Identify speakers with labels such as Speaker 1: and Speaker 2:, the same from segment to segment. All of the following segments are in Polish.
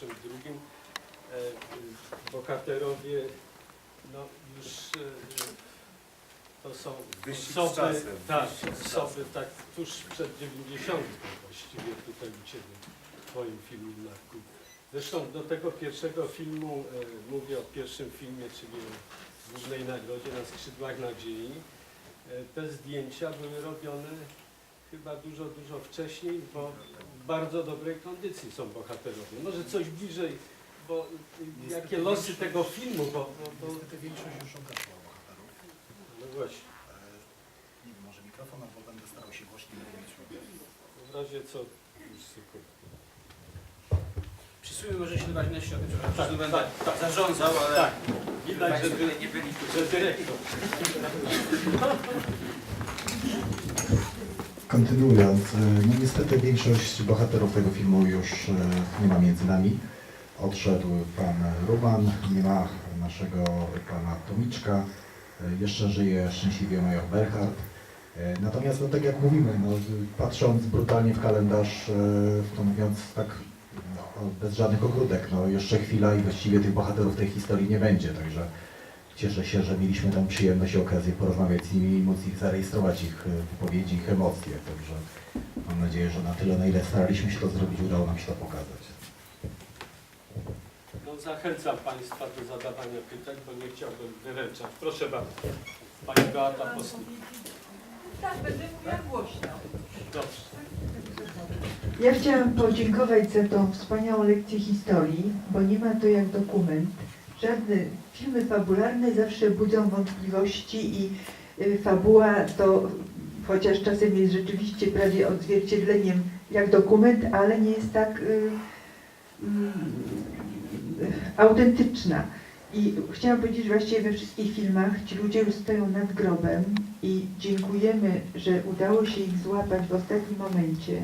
Speaker 1: pierwszym, drugim. E, y, Bohaterowie, no już e, to są
Speaker 2: Wyścig
Speaker 1: osoby,
Speaker 2: czasem,
Speaker 1: tak, osoby tak tuż przed 90 właściwie tutaj u Ciebie, w Twoim filmie Marku. Zresztą do tego pierwszego filmu, e, mówię o pierwszym filmie, czyli o głównej nagrodzie na skrzydłach nadziei. E, te zdjęcia były robione chyba dużo, dużo wcześniej, bo bardzo dobrej kondycji są bohaterowie. Może coś bliżej, bo y, jakie losy tego filmu, bo, bo, bo
Speaker 3: Niestety większość już ogasła bohaterów.
Speaker 1: no właśnie,
Speaker 3: E, Nie wiem, może mikrofon, albo będę starał się głośniej mówić.
Speaker 1: w razie co, już sekund.
Speaker 4: Przysłuję może się dbać na środek, przepraszam,
Speaker 1: Tak,
Speaker 4: że tu będę
Speaker 1: tak, tak.
Speaker 4: zarządzał, ale
Speaker 1: Tak, widać, że,
Speaker 4: Państwo
Speaker 1: dy,
Speaker 4: tutaj nie byli tu.
Speaker 1: że dyrektor.
Speaker 5: Kontynuując, e, no niestety większość bohaterów tego filmu już e, nie ma między nami. Odszedł pan Ruban, nie ma naszego pana Tomiczka, e, jeszcze żyje szczęśliwie major Berhard. Natomiast, no tak jak mówimy, no, patrząc brutalnie w kalendarz, to mówiąc tak no, bez żadnych ogródek, no jeszcze chwila i właściwie tych bohaterów tej historii nie będzie, także Cieszę się, że mieliśmy tam przyjemność i okazję porozmawiać z nimi i móc ich zarejestrować, ich e, wypowiedzi, ich emocje. Także mam nadzieję, że na tyle, na ile staraliśmy się to zrobić, udało nam się to pokazać.
Speaker 1: No, zachęcam Państwa do zadawania pytań, bo nie chciałbym wyręczać. Proszę bardzo. Pani Beata Poslik.
Speaker 6: Tak, będę mówiła głośno.
Speaker 1: Dobrze.
Speaker 6: Ja chciałam podziękować za tą wspaniałą lekcję historii, bo nie ma to jak dokument. Żadne filmy fabularne zawsze budzą wątpliwości i y, fabuła to, chociaż czasem jest rzeczywiście prawie odzwierciedleniem jak dokument, ale nie jest tak y, y, autentyczna. I chciałam powiedzieć, że właściwie we wszystkich filmach ci ludzie już stoją nad grobem i dziękujemy, że udało się ich złapać w ostatnim momencie.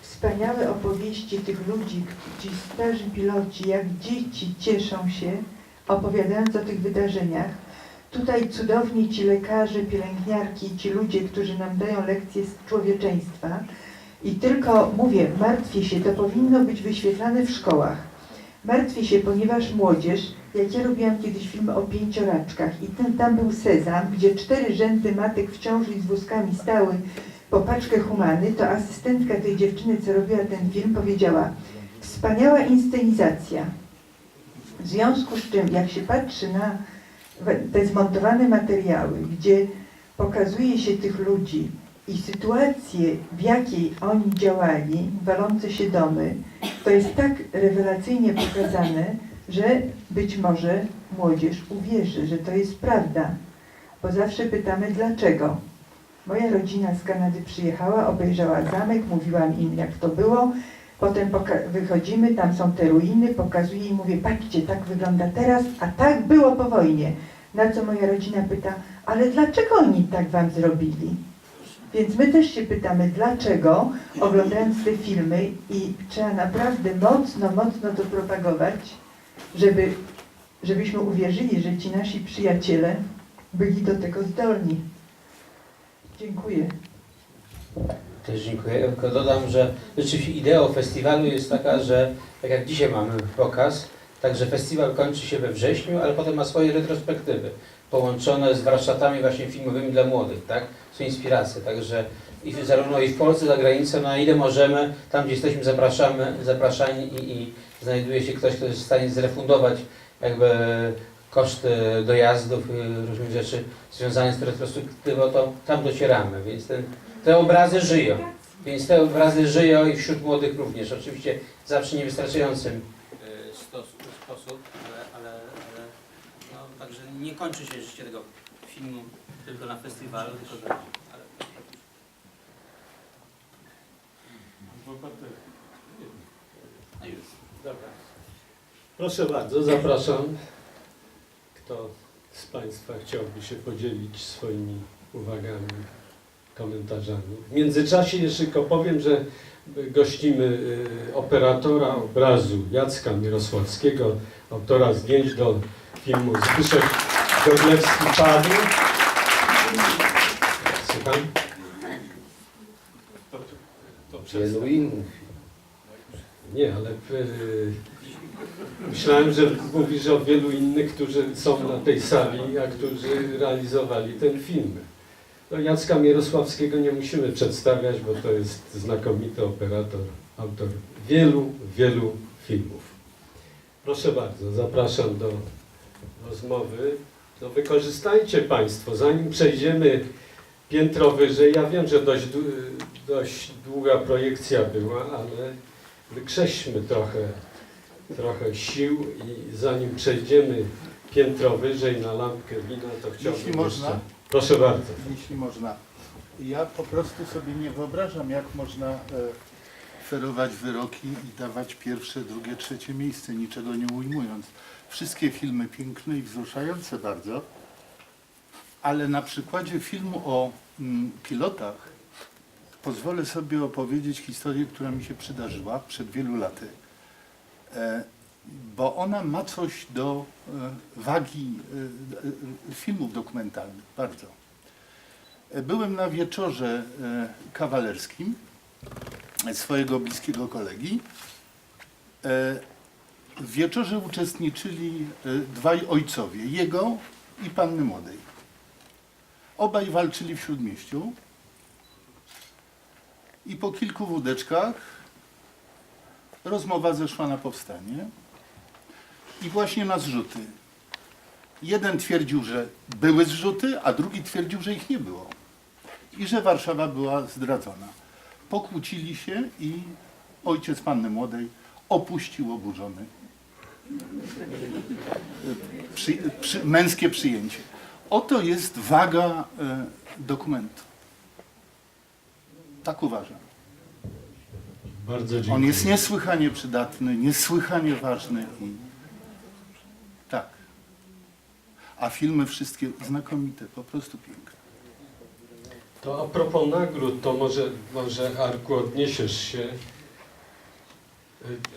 Speaker 6: Wspaniałe opowieści tych ludzi, ci starzy piloci, jak dzieci cieszą się, opowiadając o tych wydarzeniach. Tutaj cudowni ci lekarze, pielęgniarki, ci ludzie, którzy nam dają lekcje z człowieczeństwa. I tylko mówię, martwię się, to powinno być wyświetlane w szkołach. Martwię się, ponieważ młodzież, jak ja robiłam kiedyś film o pięcioraczkach i ten, tam był sezam, gdzie cztery rzędy matek w ciąży z wózkami stały po paczkę humany, to asystentka tej dziewczyny, co robiła ten film, powiedziała wspaniała inscenizacja. W związku z czym, jak się patrzy na te zmontowane materiały, gdzie pokazuje się tych ludzi i sytuację, w jakiej oni działali, walące się domy, to jest tak rewelacyjnie pokazane, że być może młodzież uwierzy, że to jest prawda. Bo zawsze pytamy dlaczego. Moja rodzina z Kanady przyjechała, obejrzała zamek, mówiłam im jak to było. Potem wychodzimy, tam są te ruiny, pokazuję i mówię, patrzcie, tak wygląda teraz, a tak było po wojnie. Na co moja rodzina pyta, ale dlaczego oni tak wam zrobili? Więc my też się pytamy, dlaczego, oglądając te filmy i trzeba naprawdę mocno, mocno to propagować, żeby, żebyśmy uwierzyli, że ci nasi przyjaciele byli do tego zdolni. Dziękuję.
Speaker 4: Też dziękuję. Tylko dodam, że rzeczywiście ideą festiwalu jest taka, że tak jak dzisiaj mamy pokaz, także festiwal kończy się we wrześniu, ale potem ma swoje retrospektywy połączone z warsztatami właśnie filmowymi dla młodych, tak? Są inspiracje, także i zarówno i w Polsce, za granicą, na ile możemy, tam gdzie jesteśmy zapraszamy, zapraszani i, i znajduje się ktoś, kto jest w stanie zrefundować jakby koszty dojazdów i różnych rzeczy związanych z retrospektywą, to tam docieramy, więc ten, te obrazy żyją. Więc te obrazy żyją i wśród młodych również. Oczywiście zawsze niewystarczającym e, sposób, ale, ale, ale no, także nie kończy się życie tego filmu tylko na festiwalu, tylko na, ale.
Speaker 1: Dobra. Proszę bardzo, zapraszam. Kto z Państwa chciałby się podzielić swoimi uwagami, komentarzami? W międzyczasie jeszcze tylko powiem, że gościmy y, operatora obrazu Jacka Mirosławskiego, autora zdjęć do filmu Zbyszek Godlewski Padł. Słucham? To, to przez...
Speaker 4: Wielu innych.
Speaker 1: Nie, ale y, Myślałem, że mówisz o wielu innych, którzy są na tej sali, a którzy realizowali ten film. No, Jacka Mierosławskiego nie musimy przedstawiać, bo to jest znakomity operator, autor wielu, wielu filmów. Proszę bardzo, zapraszam do rozmowy. No wykorzystajcie Państwo, zanim przejdziemy piętro wyżej. Ja wiem, że dość, dość długa projekcja była, ale wykrześmy trochę, trochę sił i zanim przejdziemy piętro wyżej na lampkę wina, to chciałbym
Speaker 2: Jeśli można.
Speaker 1: jeszcze... Proszę bardzo.
Speaker 2: Jeśli można. Ja po prostu sobie nie wyobrażam, jak można e, ferować wyroki i dawać pierwsze, drugie, trzecie miejsce, niczego nie ujmując. Wszystkie filmy piękne i wzruszające bardzo, ale na przykładzie filmu o mm, pilotach pozwolę sobie opowiedzieć historię, która mi się przydarzyła przed wielu laty. E, bo ona ma coś do e, wagi e, e, filmów dokumentalnych, bardzo. Byłem na wieczorze kawalerskim swojego bliskiego kolegi. W wieczorze uczestniczyli dwaj ojcowie, jego i panny młodej. Obaj walczyli w Śródmieściu i po kilku wódeczkach rozmowa zeszła na powstanie i właśnie na zrzuty. Jeden twierdził, że były zrzuty, a drugi twierdził, że ich nie było. I że Warszawa była zdradzona. Pokłócili się i ojciec panny młodej opuścił oburzony przy, przy, męskie przyjęcie. Oto jest waga e, dokumentu. Tak uważam.
Speaker 1: Bardzo dziękuję.
Speaker 2: On jest niesłychanie przydatny, niesłychanie ważny i tak. A filmy wszystkie znakomite, po prostu piękne.
Speaker 1: To a propos nagród, to może, może Arku odniesiesz się.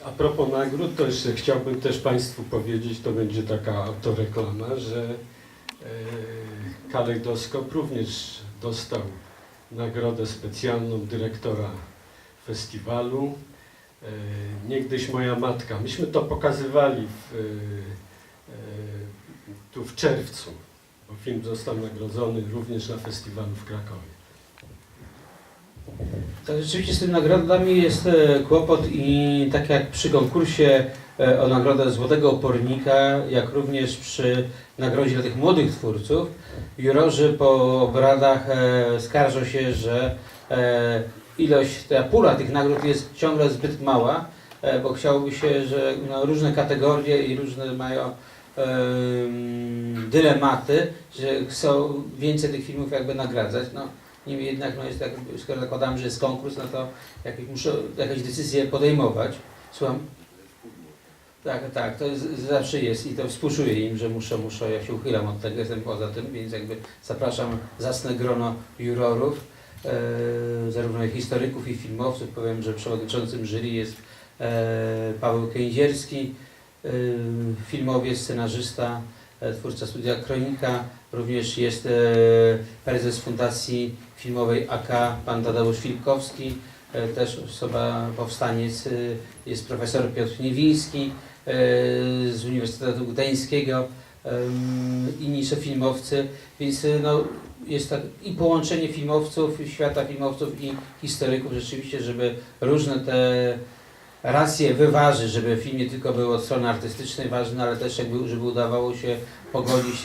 Speaker 1: A propos nagród, to jeszcze chciałbym też Państwu powiedzieć, to będzie taka autoreklama, że e, Kalejdoskop również dostał nagrodę specjalną dyrektora festiwalu. E, Niegdyś moja matka. Myśmy to pokazywali w, e, tu w czerwcu, bo film został nagrodzony również na festiwalu w Krakowie.
Speaker 4: Tak, rzeczywiście z tymi nagrodami jest e, kłopot i tak jak przy konkursie e, o nagrodę Złotego Opornika, jak również przy nagrodzie dla tych młodych twórców, jurorzy po obradach e, skarżą się, że ilość, ta pula tych nagród jest ciągle zbyt mała, bo chciałoby się, że no, różne kategorie i różne mają dylematy, że chcą więcej tych filmów jakby nagradzać. No, Niemniej jednak, no jest tak, skoro zakładam, że jest konkurs, no to jakieś, muszę jakieś decyzje podejmować. Słucham? Tak, tak, to jest, zawsze jest i to współczuję im, że muszę, muszę, ja się uchylam od tego, jestem poza tym, więc jakby zapraszam zacne grono jurorów, e, zarówno historyków i filmowców. Powiem, że przewodniczącym jury jest e, Paweł Kędzierski, filmowiec, scenarzysta, e, twórca studia Kronika, również jest e, prezes Fundacji Filmowej AK, pan Tadeusz Filipkowski, e, też osoba, powstaniec, jest profesor Piotr Niewiński z Uniwersytetu Gdańskiego, inni filmowcy, więc no, jest tak i połączenie filmowców, świata filmowców i historyków rzeczywiście, żeby różne te racje wyważyć, żeby film nie tylko był od strony artystycznej ważny, ale też jakby, żeby udawało się pogodzić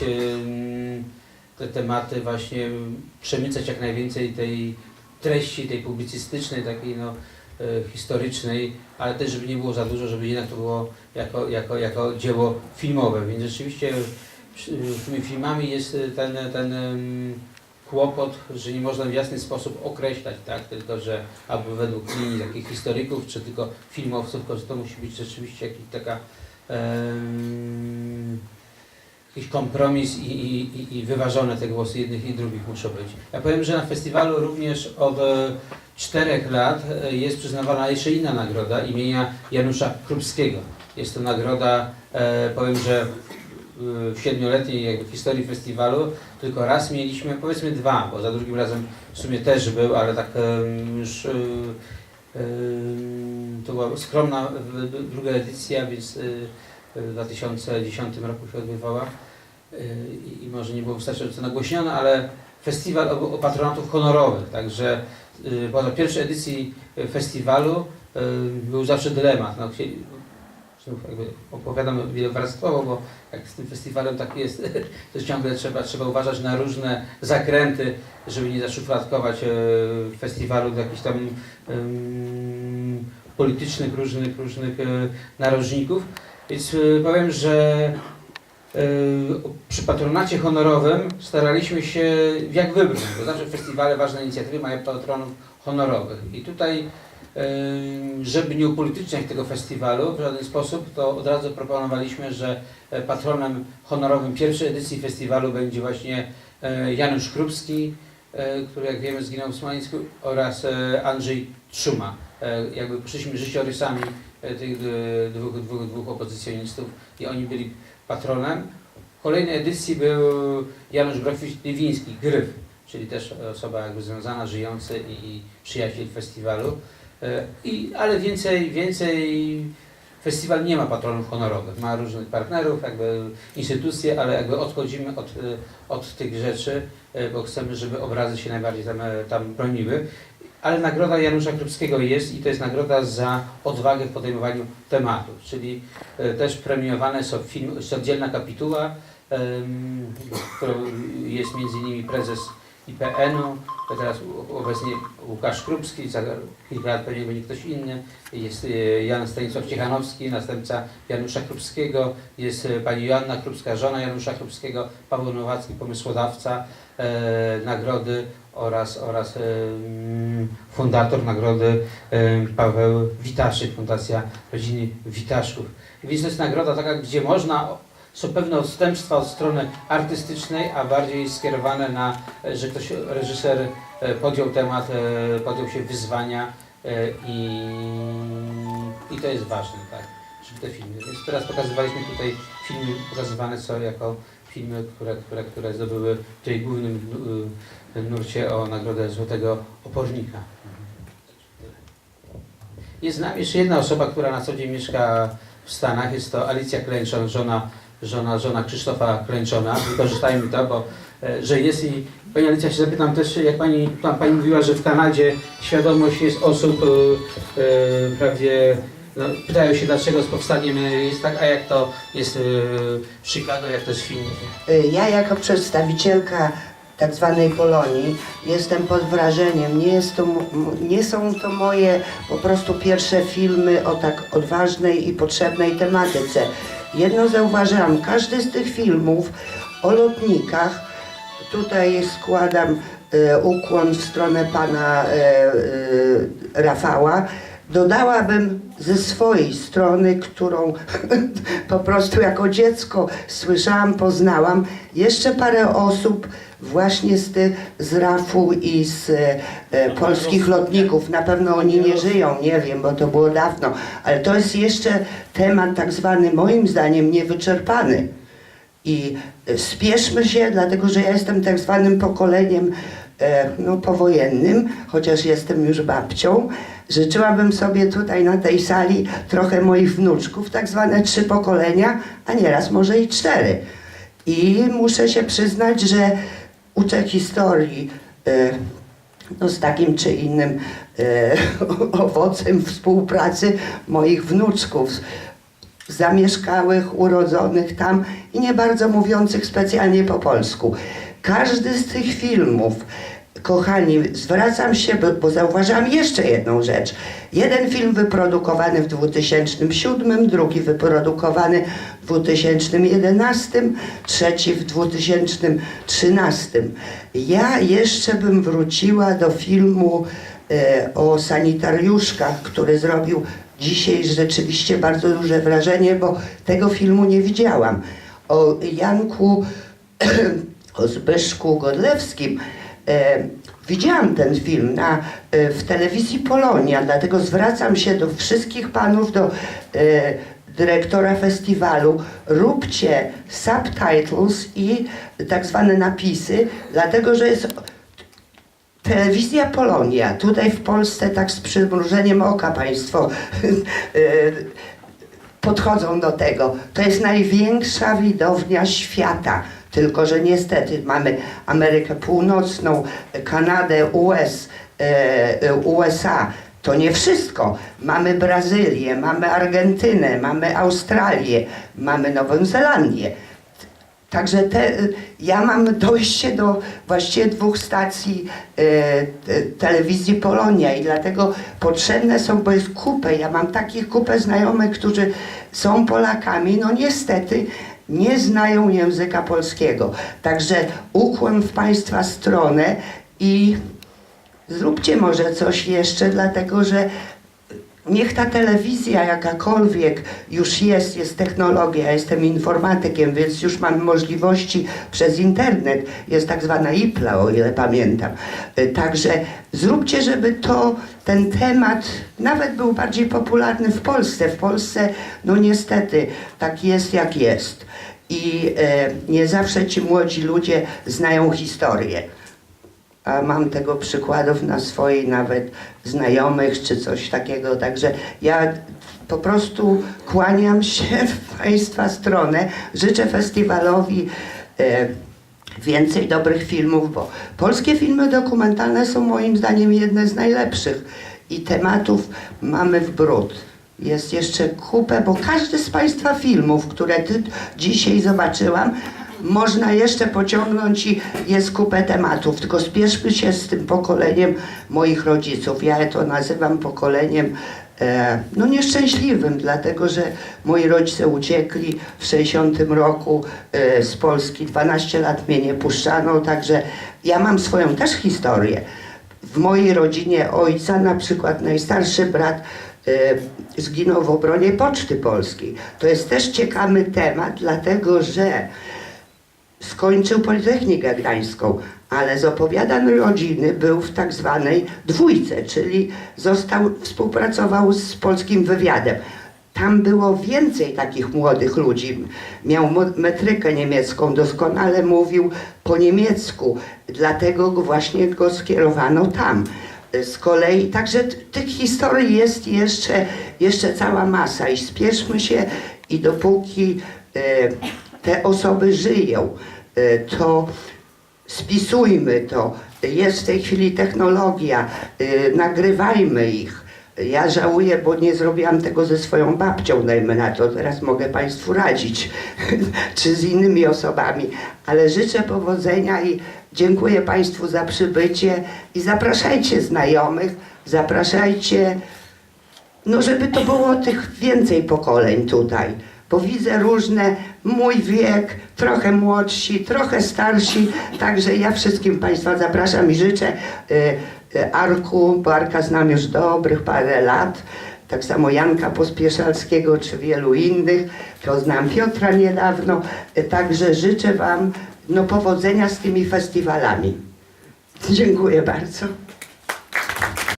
Speaker 4: te tematy, właśnie em, przemycać jak najwięcej tej treści, tej publicystycznej, takiej no, e, historycznej, ale też żeby nie było za dużo, żeby jednak to było jako, jako, jako dzieło filmowe. Więc rzeczywiście tymi filmami jest e, ten, ten kłopot, że nie można w jasny sposób określać, tak, tylko że albo według linii takich historyków, czy tylko filmowców, tylko że to musi być rzeczywiście jakaś taka jakiś kompromis i, i, i- i wyważone te głosy jednych i drugich muszą być. Ja powiem, że na festiwalu również od e, czterech lat e, jest przyznawana jeszcze inna nagroda imienia Janusza Krupskiego. Jest to nagroda, e, powiem, że w- w siedmioletniej jakby historii festiwalu tylko raz mieliśmy, powiedzmy dwa, bo za drugim razem w sumie też był, ale tak już Ym, To była skromna druga edycja, więc y, w 2010 roku się odbywała Y, i- może nie było wystarczająco nagłośnione, ale festiwal patronatów honorowych, także y, po pierwszej edycji y, festiwalu y, był zawsze dylemat. No, jakby opowiadam wielowarstwowo, bo jak z tym festiwalem tak jest, to ciągle trzeba, trzeba uważać na różne zakręty, żeby nie zaszufladkować e, festiwalu do jakichś tam politycznych, różnych, różnych e, narożników. Więc e, powiem, że przy patronacie honorowym staraliśmy się jak wybrnąć, bo zawsze festiwale, ważne inicjatywy mają patronów honorowych. I tutaj, żeby nie upolityczniać tego festiwalu w żaden sposób, to od razu proponowaliśmy, że e, patronem honorowym pierwszej edycji festiwalu będzie właśnie e, Janusz Krupski, e, który jak wiemy zginął w Smoleńsku oraz Andrzej Trzuma. Jakby poszliśmy życiorysami tych dwóch, dwóch, dwóch opozycjonistów i oni byli patronem. W kolejnej edycji był Janusz Grafik-Liwiński, Gryf, czyli też osoba jakby związana, żyjący i, i przyjaciel festiwalu. E, I, ale więcej, więcej festiwal nie ma patronów honorowych, ma różnych partnerów, jakby instytucje, ale jakby odchodzimy od, e, od tych rzeczy, e, bo chcemy, żeby obrazy się najbardziej tam, tam broniły. Ale nagroda Janusza Krupskiego jest i to jest nagroda za odwagę w podejmowaniu tematów, czyli też premiowane są film, jest oddzielna kapituła, em, którą jest między innymi prezes IPN-u, to teraz obecnie Łukasz Krupski, za kilka lat pewnie będzie ktoś inny, jest e, Jan Stanisław Ciechanowski, następca Janusza Krupskiego, jest e, pani Joanna Krupska, żona Janusza Krupskiego, Paweł Nowacki, pomysłodawca e, nagrody oraz, oraz e, mm, fundator nagrody e, Paweł Witaszyk, Fundacja Rodziny Witaszków. Więc to jest nagroda taka, gdzie można, są pewne odstępstwa od strony artystycznej, a bardziej skierowane na, e, że ktoś, reżyser e, podjął temat, e, podjął się wyzwania i, i to jest ważne, tak, żeby te filmy. Więc teraz pokazywaliśmy tutaj filmy pokazywane są jako filmy, które, które, które zdobyły w tej głównym nurcie o nagrodę Złotego Opornika. Jest z nami jeszcze jedna osoba, która na co dzień mieszka w Stanach. Jest to Alicja Klęczon, żona, żona, żona Krzysztofa Klęczona. Wykorzystajmy to, bo e, że jest i Pani Alicja się zapytam też, jak Pani, tam Pani mówiła, że w Kanadzie świadomość jest osób e, e, prawie no, pytają się dlaczego z powstaniem jest tak, a jak to jest e, w Chicago, jak to jest w.
Speaker 7: Y, Ja jako przedstawicielka tak zwanej Polonii jestem pod wrażeniem. Nie, jest to, nie są to moje po prostu pierwsze filmy o tak odważnej i potrzebnej tematyce. Jedno zauważyłam, każdy z tych filmów o lotnikach, tutaj składam e, ukłon w stronę pana e, e, Rafała, dodałabym ze swojej strony, którą po prostu jako dziecko słyszałam, poznałam, jeszcze parę osób właśnie z, ty, z RAF-u i z e, e, polskich lotników. Na pewno oni nie żyją, nie wiem, bo to było dawno, ale to jest jeszcze temat tak zwany moim zdaniem niewyczerpany. I e, spieszmy się, dlatego że ja jestem tak zwanym pokoleniem no, powojennym, chociaż jestem już babcią. Życzyłabym sobie tutaj na tej sali trochę moich wnuczków, tak zwane trzy pokolenia, a nieraz może i cztery. I muszę się przyznać, że uczę historii e, no, z takim czy innym e, owocem współpracy moich wnuczków zamieszkałych, urodzonych tam i nie bardzo mówiących specjalnie po polsku. Każdy z tych filmów, kochani, zwracam się, bo, bo zauważyłam jeszcze jedną rzecz. Jeden film wyprodukowany w 2007, drugi wyprodukowany w 2011, trzeci w 2013. Ja jeszcze bym wróciła do filmu e, o sanitariuszkach, który zrobił dzisiaj rzeczywiście bardzo duże wrażenie, bo tego filmu nie widziałam. O Janku, o Zbyszku Godlewskim. E, widziałam ten film na, e, w telewizji Polonia, dlatego zwracam się do wszystkich panów, do e, dyrektora festiwalu. Róbcie subtitles i tak zwane napisy, dlatego że jest Telewizja Polonia, tutaj w Polsce tak z przymrużeniem oka Państwo podchodzą do tego. To jest największa widownia świata. Tylko, że niestety mamy Amerykę Północną, Kanadę, US, e, e, USA. To nie wszystko. Mamy Brazylię, mamy Argentynę, mamy Australię, mamy Nową Zelandię. Także te, ja mam dojście do właściwie dwóch stacji e, te- telewizji Polonia i dlatego potrzebne są, bo jest kupę, ja mam takich kupę znajomych, którzy są Polakami, no niestety nie znają języka polskiego. Także ukłon w Państwa stronę i zróbcie może coś jeszcze, dlatego że Niech ta telewizja jakakolwiek już jest, jest technologia, ja jestem informatykiem, więc już mam możliwości przez internet, jest tak zwana IPLA, o ile pamiętam. Także zróbcie, żeby to, ten temat nawet był bardziej popularny w Polsce. W Polsce, no niestety, tak jest jak jest. I e, nie zawsze ci młodzi ludzie znają historię a mam tego przykładów na swojej nawet znajomych czy coś takiego. Także ja po prostu kłaniam się w Państwa stronę. Życzę festiwalowi e, więcej dobrych filmów, bo polskie filmy dokumentalne są moim zdaniem jedne z najlepszych i tematów mamy w bród. Jest jeszcze kupę, bo każdy z Państwa filmów, które ty dzisiaj zobaczyłam, można jeszcze pociągnąć i jest kupę tematów. Tylko spieszmy się z tym pokoleniem moich rodziców. Ja to nazywam pokoleniem no nieszczęśliwym, dlatego że moi rodzice uciekli w 60 roku e, z Polski. 12 lat mnie nie puszczano, także ja mam swoją też historię. W mojej rodzinie ojca na przykład najstarszy brat e, zginął w obronie Poczty Polskiej. To jest też ciekawy temat, dlatego że skończył Politechnikę Gdańską, ale z opowiadań rodziny był w tak zwanej dwójce, czyli został, współpracował z polskim wywiadem. Tam było więcej takich młodych ludzi. Miał metrykę niemiecką, doskonale mówił po niemiecku, dlatego go właśnie go skierowano tam. Z kolei, także tych historii jest jeszcze, jeszcze cała masa i spieszmy się i dopóki e, te osoby żyją, e, to spisujmy to. Jest w tej chwili technologia, e, nagrywajmy ich. Ja żałuję, bo nie zrobiłam tego ze swoją babcią, dajmy na to. Teraz mogę Państwu radzić, czy z innymi osobami. Ale życzę powodzenia i dziękuję Państwu za przybycie i zapraszajcie znajomych, zapraszajcie no żeby to było tych więcej pokoleń tutaj, bo widzę różne, mój wiek, trochę młodsi, trochę starsi, także ja wszystkim Państwa zapraszam i życzę y, y, Arku, bo Arka znam już dobrych parę lat, tak samo Janka Pospieszalskiego czy wielu innych, poznałam Piotra niedawno, y, także życzę Wam no, powodzenia z tymi festiwalami. Dziękuję bardzo.